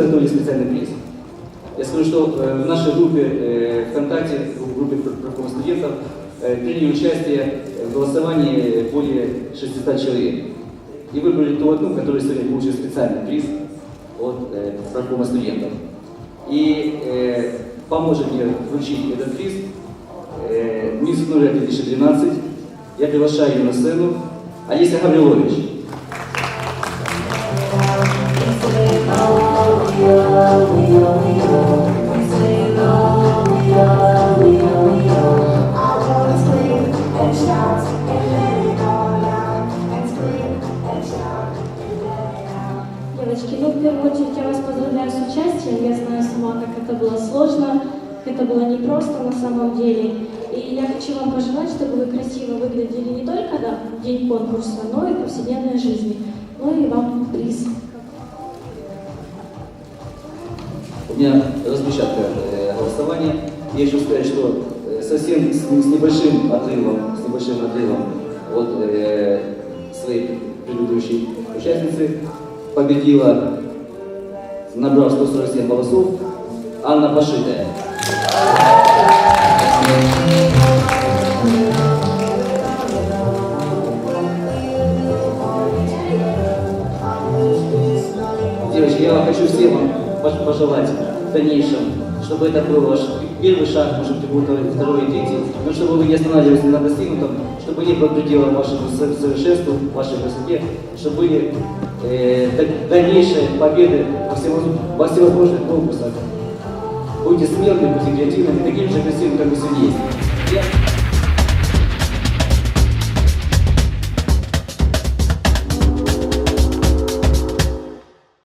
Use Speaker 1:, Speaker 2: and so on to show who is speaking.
Speaker 1: изготовили специальный приз. Я скажу, что э, в нашей группе э, ВКонтакте, в группе профкома студентов, э, приняли участие в голосовании более 600 человек. И выбрали ту одну, которая сегодня получила специальный приз от профкома студентов. И поможет мне вручить этот приз мисс 05 2012. Я приглашаю ее на сцену Олеся Гаврилович.
Speaker 2: Девочки, ну в первую очередь я вас поздравляю с участием. Я знаю сама, как это было сложно, это было непросто на самом деле. И я хочу вам пожелать, чтобы вы красиво выглядели не только в день конкурса, но и в повседневной жизни. Ну и вам приз.
Speaker 1: У меня распечатка э, голосования. Я хочу сказать, что совсем с, с небольшим отрывом, с небольшим отрывом от э, своей предыдущей участницы победила, набрав 147 голосов, Анна Пашитая. Девочки, я хочу всем пожелать в дальнейшем, чтобы это был ваш первый шаг, может быть, будет второй, и но чтобы вы не останавливались на достигнутом, чтобы не было предела вашему со- совершенству, вашей красоте, чтобы были э, да- дальнейшие победы во, всевоз- во всевозможных конкурсах. Будьте смелыми, будьте креативными, такими же красивыми, как вы сегодня есть.